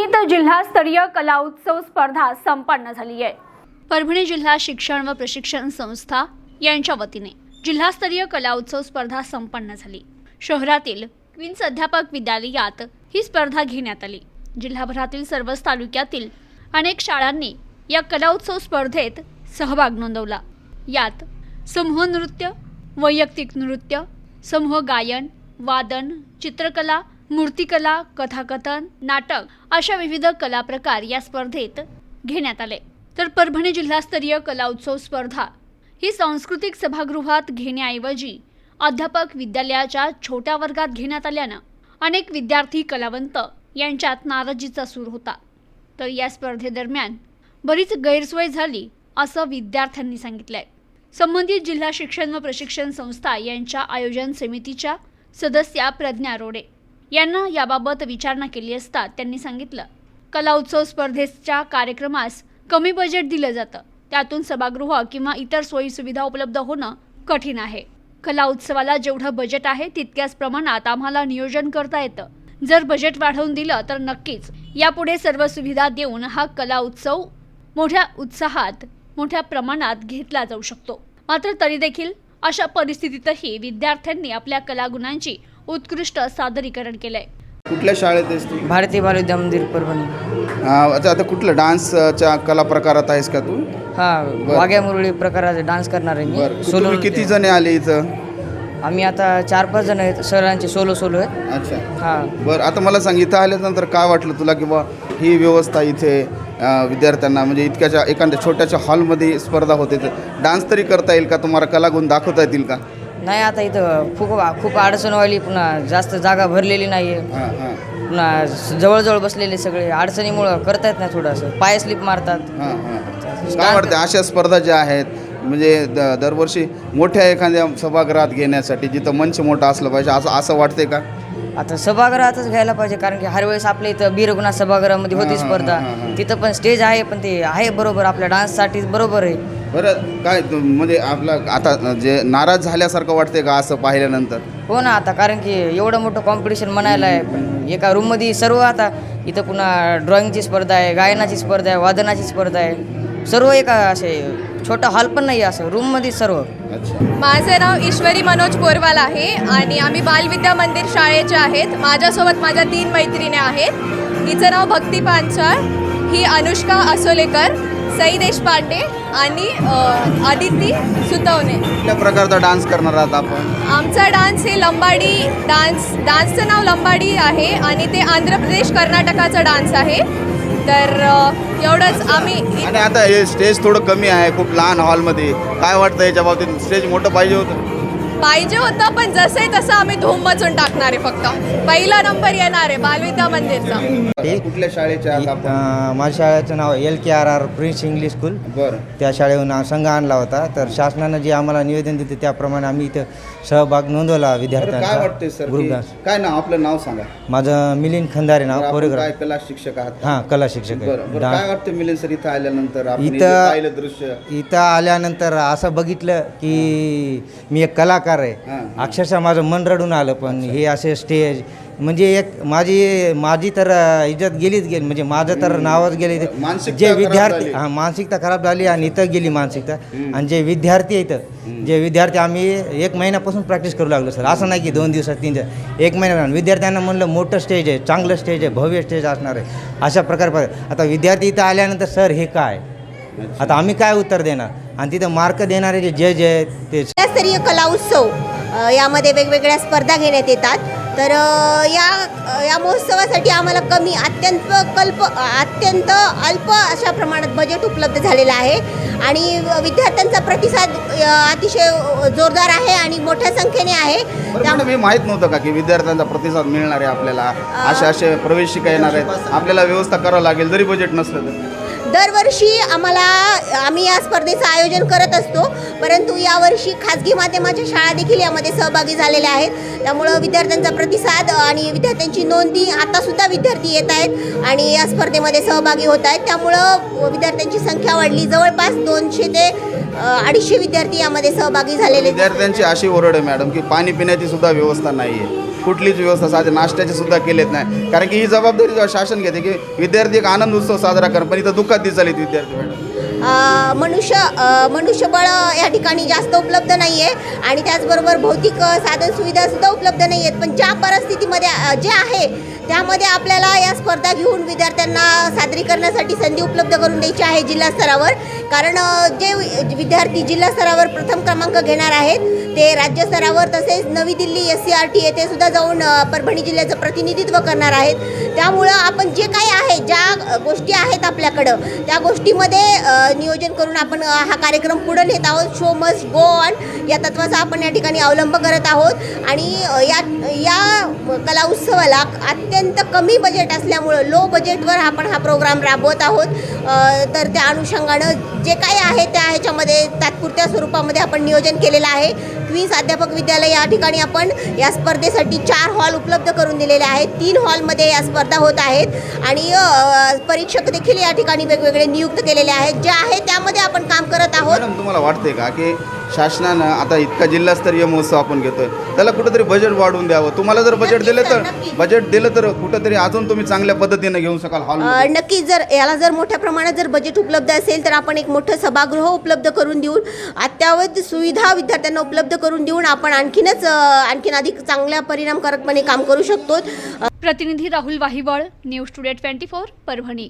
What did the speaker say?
परभणीत जिल्हास्तरीय कला उत्सव स्पर्धा संपन्न झाली आहे. परभणी जिल्हा शिक्षण व प्रशिक्षण संस्था यांच्या वतीने जिल्हास्तरीय कला उत्सव स्पर्धा संपन्न झाली. शहरातील क्वीन्स अध्यापक विद्यालयात ही स्पर्धा घेण्यात आली. जिल्हाभरातील सर्वच तालुक्यातील अनेक शाळांनी या कला उत्सव स्पर्धेत सहभाग नोंदवला. यात समूह नृत्य वैयक्तिक नृत्य समूह गायन वादन चित्रकला मूर्तिकला कथाकथन नाटक अशा विविध कला प्रकार या स्पर्धेत घेण्यात आले. तर परभणी जिल्हास्तरीय कला उत्सव स्पर्धा ही सांस्कृतिक सभागृहात घेण्याऐवजी अध्यापक विद्यालयाच्या छोट्या वर्गात घेण्यात आल्यानं अनेक विद्यार्थी कलावंत यांच्यात नाराजीचा सूर होता. तर या स्पर्धेदरम्यान बरीच गैरसोय झाली असं विद्यार्थ्यांनी सांगितलंय. संबंधित जिल्हा शिक्षण व प्रशिक्षण संस्था यांच्या आयोजन समितीच्या सदस्या प्रज्ञा रोडे यांना याबाबत विचारणा केली असता त्यांनी सांगितलं कला उत्सव स्पर्धेच्या कार्यक्रमास कमी बजेट दिलं जातं. त्यातून सभागृह किंवा इतर सोयीसुविधा उपलब्ध होणं कठीण आहे. कला उत्सवाला जेवढं बजेट आहे तितक्याच प्रमाणात आम्हाला नियोजन करता येतं. जर बजेट वाढवून दिलं तर नक्कीच यापुढे सर्व सुविधा देऊन हा कला उत्सव मोठ्या उत्साहात मोठ्या प्रमाणात घेतला जाऊ शकतो. मात्र तरी देखील अशा परिस्थितीतही विद्यार्थ्यांनी आपल्या कलागुणांची उत्कृष्ट सादरीकरण केलंय. कुठल्या शाळेत आहेस तू? भारतीय बालविद्या मंदिर परभणी. हा, अच्छा आता कुठलं? डान्सच्या कला प्रकारात आहेस का तू? हा वाघ्या मुरळी प्रकाराचा डान्स करणार आहे बरं. मी तू- सोलो तुम्ही किती जण आले इथं? आम्ही आता चार पाच जण आहेत. सरांचे सोलो सोलो आहेत. अच्छा. हा. बरं आता मला सांग इथं आल्यानंतर काय वाटलं तुला की बा ही व्यवस्था इथे अं, विद्यार्थ्यांना म्हणजे इतक्याच्या एखाद्या छोट्याशा हॉलमध्ये स्पर्धा होते तर डान्स तरी करता येईल का? तुम्हाला कलागुण दाखवता येतील का? नाही आता इथं खूप खूप अडचण व्हायली पुन्हा जास्त जागा भरलेली नाही आहे पुन्हा जवळजवळ बसलेले सगळे अडचणीमुळं करता येत नाही थोडंसं. पाय स्लिप मारतात. काय वाटतं अशा स्पर्धा ज्या आहेत म्हणजे द दरवर्षी मोठ्या एखाद्या सभागृहात घेण्यासाठी जिथं मंच मोठा असलं पाहिजे असं असं वाटतंय का? आता सभागृहातच घ्यायला पाहिजे कारण की हर वेळेस आपल्या इथं बीरगुणा सभागृहामध्ये होती स्पर्धा. तिथं पण स्टेज आहे पण ते आहे बरोबर. आपल्या डान्ससाठी बरोबर आहे. बरं काय तु- म्हणजे आपलं आता जे नाराज झाल्यासारखं वाटतंय का असं पाहिल्यानंतर? हो ना आता कारण की एवढं मोठं कॉम्पिटिशन म्हणायला आहे पण एका रूममध्ये सर्व आता इथं पुन्हा ड्रॉइंगची स्पर्धा आहे गायनाची स्पर्धा आहे वादनाची स्पर्धा आहे. सर्व एका असे छोटा हॉल पण नाही आहे असं रूममध्ये सर्व. अच्छा. माझं नाव ईश्वरी मनोज बोरवाल आहे आणि आम्ही बालविद्या मंदिर शाळेचे आहेत. माझ्यासोबत माझ्या तीन मैत्रिणी आहेत. हिचं नाव भक्ती पांचाळ ही अनुष्का असोलेकर सई देशपांडे आणि अ, आदिती सुतवणे. कुठल्या प्रकारचा डान्स करणार आहात आपण? आमचा डान्स हे लंबाडी डान्स डान्सचं नाव लंबाडी आहे आणि ते आंध्र प्रदेश कर्नाटकाचा डान्स आहे. तर अ, एवढंच आम्ही आणि आता हे स्टेज थोडं कमी आहे खूप लहान हॉलमध्ये. काय वाटतं याच्या बाबतीत? स्टेज मोठं पाहिजे होतं. पाहिजे होतं पण जसंही तसं आम्ही धूम मचून टाकणार आहे फक्त. पहिला नंबर येणार आहे बालविद्या मंदिरचा. आता कुठल्या शाळेच्या आहात आपण? अं, माझ्या शाळेचं नाव L K R R prince English school. बरं. त्या शाळेहून संघ आणला होता. तर शासनानं जे आम्हाला निवेदन दिले त्याप्रमाणे आम्ही इथं सहभाग नोंदवला बरं काय विद्यार्थ्यांचा. वाटतंय सर की- डान्स काय नाव आपलं नाव सांगा. माझं मिलिंद खंदारे नाव आपण कोरिओग्राफ. काय कला शिक्षक आहात? हां कला शिक्षक बरं आहे बरं काय डान्स वाटतं मिलिंद सर इथं आल्यानंतर? आपण हे इथं- पाहिलं दृश्य. इथं आल्यानंतर असं बघितलं की मी एक कलाकार आहे. हां. अक्षरशः माझं मन रडून आलं पण हे असे स्टेज म्हणजे एक माझी माझी तर इज्जत गेलीच गेली. म्हणजे माझं तर नावच गेले. जे विद्यार्थी. हां मानसिकता खराब झाली आणि इथं गेली मानसिकता. आणि जे विद्यार्थी आहे इथं जे विद्यार्थी आम्ही एक महिन्यापासून प्रॅक्टिस करू लागलो सर असं नाही की दोन दिवसात तीन दिवस एक महिना विद्यार्थ्यांना म्हणलं मोठं स्टेज आहे चांगलं स्टेज आहे भव्य स्टेज असणार आहे. अशा प्रकारे. आता विद्यार्थी इथं आल्यानंतर सर हे काय? आता आम्ही काय उत्तर देणार? आणि तिथं मार्क देणारे जे जज आहेत ते जिल्हास्तरीय कला उत्सव अ, यामध्ये वेगवेगळ्या स्पर्धा घेण्यात येतात. तर अ, या या महोत्सवासाठी आम्हाला कमी अत्यंत कल्प अत्यंत अल्प अशा प्रमाणात बजेट उपलब्ध झालेलं आहे. आणि विद्यार्थ्यांचा प्रतिसाद अ, अतिशय जोरदार आहे आणि मोठ्या संख्येने आहे. बरं मॅडम हे माहीत नव्हतं का की विद्यार्थ्यांचा प्रतिसाद मिळणार आहे आपल्याला? असे असे प्रवेशिका येणार आहेत. आपल्याला व्यवस्था करावं लागेल जरी बजेट नसलं तर. दरवर्षी आम्हाला आम्ही या स्पर्धेचं आयोजन करत असतो परंतु यावर्षी खाजगी माध्यमाच्या शाळा देखील यामध्ये सहभागी झालेल्या आहेत. त्यामुळं विद्यार्थ्यांचा प्रतिसाद आणि विद्यार्थ्यांची नोंदी आतासुद्धा विद्यार्थी येत आहेत आणि या स्पर्धेमध्ये सहभागी होत आहेत. त्यामुळं विद्यार्थ्यांची संख्या वाढली. जवळपास दोनशे ते अडीचशे विद्यार्थी यामध्ये सहभागी झालेले विद्यार्थ्यांची अशी ओरड आहे मॅडम की पाणी पिण्याची सुद्धा व्यवस्था नाही आहे कुठलीच व्यवस्था साधे नाश्त्याची सुद्धा केलेत नाही. कारण की ही जबाबदारी जेव्हा शासन घेते की विद्यार्थी एक आनंद उत्सव साजरा कर पण इथं दुःखात दिसालेत विद्यार्थी मॅडम? अ, मनुष्य अ, मनुष्यबळ या ठिकाणी जास्त उपलब्ध नाही आहे आणि त्याचबरोबर भौतिक अ, साधन सुविधा सुद्धा उपलब्ध नाही आहेत पण ज्या परिस्थितीमध्ये अ, जे आहे त्यामध्ये आपल्याला या स्पर्धा घेऊन विद्यार्थ्यांना सादरीकरणासाठी संधी उपलब्ध करून द्यायची आहे जिल्हा स्तरावर. कारण अ, जे वि- विद्यार्थी जिल्हा स्तरावर प्रथम क्रमांक घेणार आहेत ते राज्य स्तरावर तसेच नवी Delhi S C R T येथे सुद्धा जाऊन परभणी जिल्ह्याचं प्रतिनिधित्व करणार आहेत. त्यामुळं आपण जे काही आहे ज्या गोष्टी आहेत आपल्याकडं त्या गोष्टीमध्ये नियोजन करून आपण हा कार्यक्रम पुढे नेत आहोत. शो मस्ट गो ऑन या तत्वाचा आपण या ठिकाणी अवलंब करत आहोत. आणि या या कला उत्सवाला अत्यंत कमी बजेट असल्यामुळं लो बजेटवर आपण हा प्रोग्राम राबवत आहोत. तर त्या अनुषंगानं जे काही आहे त्या ह्याच्यामध्ये तात्पुरत्या स्वरूपामध्ये आपण नियोजन केलेलं आहे. एकवीस अध्यापक विद्यालय या ठिकाणी आपण या स्पर्धेसाठी चार हॉल उपलब्ध करून दिलेले आहेत. तीन हॉलमध्ये या स्पर्धा होत आहेत. आणि परीक्षक देखील या ठिकाणी वेगवेगळे नियुक्त केलेले आहेत. जे आहे त्यामध्ये आपण काम करत आहोत. तुम्हाला वाटते का की शासनानं आता इतका जिल्हास्तरीय महोत्सव आपण घेतोय. त्याला कुठंतरी बजेट वाढवून द्यावं. तुम्हाला जर बजेट दिलं तर. बजेट दिलं तर कुठंतरी अजून तुम्ही चांगल्या पद्धतीने घेऊ शकाल हॉल अ, नक्कीच जर याला जर मोठ्या प्रमाणात जर बजेट उपलब्ध असेल तर आपण एक मोठं सभागृह उपलब्ध करून देऊन अत्यावश्यक सुविधा विद्यार्थ्यांना उपलब्ध करून देऊन आपण आणखीनच आणखीन अधिक चांगल्या परिणामकारकपणे काम करू शकतो प्रतिनिधी Rahul Wahiwal news today twenty four Parbhani.